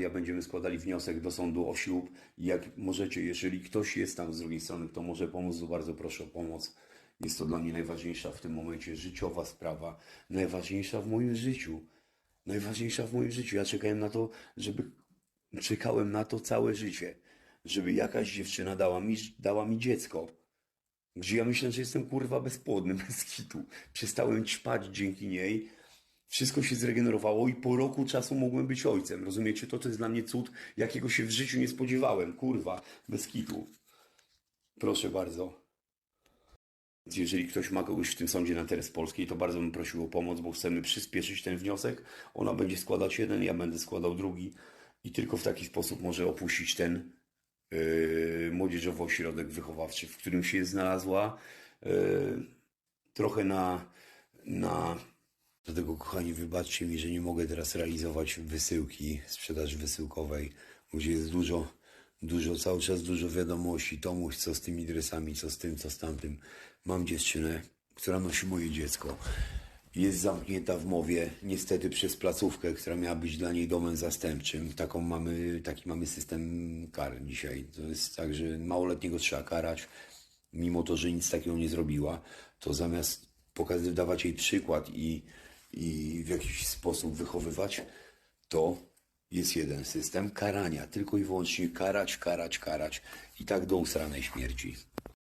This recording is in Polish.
Ja będziemy składali wniosek do sądu o ślub. Jak możecie, jeżeli ktoś jest tam z drugiej strony, kto może pomóc, to bardzo proszę o pomoc. Jest to dla mnie najważniejsza w tym momencie życiowa sprawa. Najważniejsza w moim życiu. Najważniejsza w moim życiu. Ja czekałem na to, żeby. Czekałem na to całe życie. Żeby jakaś dziewczyna dała mi, dała mi dziecko. Gdzie ja myślę, że jestem kurwa bezpłodny, bez kitu. Przestałem ćpać dzięki niej. Wszystko się zregenerowało i po roku czasu mogłem być ojcem. Rozumiecie? To to jest dla mnie cud, jakiego się w życiu nie spodziewałem. Kurwa, bez kitu. Proszę bardzo. Jeżeli ktoś ma kogoś w tym sądzie na teres Polskiej, to bardzo bym prosił o pomoc, bo chcemy przyspieszyć ten wniosek. Ona będzie składać jeden, ja będę składał drugi i tylko w taki sposób może opuścić ten yy, młodzieżowy ośrodek wychowawczy, w którym się znalazła. Yy, trochę na, na. Dlatego, kochani, wybaczcie mi, że nie mogę teraz realizować wysyłki, sprzedaży wysyłkowej, gdzie jest dużo, dużo, cały czas dużo wiadomości. Tomuś, co z tymi dresami, co z tym, co z tamtym. Mam dziewczynę, która nosi moje dziecko. Jest zamknięta w mowie, niestety przez placówkę, która miała być dla niej domem zastępczym. Taką mamy, taki mamy system kar dzisiaj. To jest tak, że małoletniego trzeba karać, mimo to, że nic takiego nie zrobiła, to zamiast pokazywać, jej przykład i, i w jakiś sposób wychowywać, to jest jeden system karania. Tylko i wyłącznie karać, karać, karać i tak do usranej śmierci.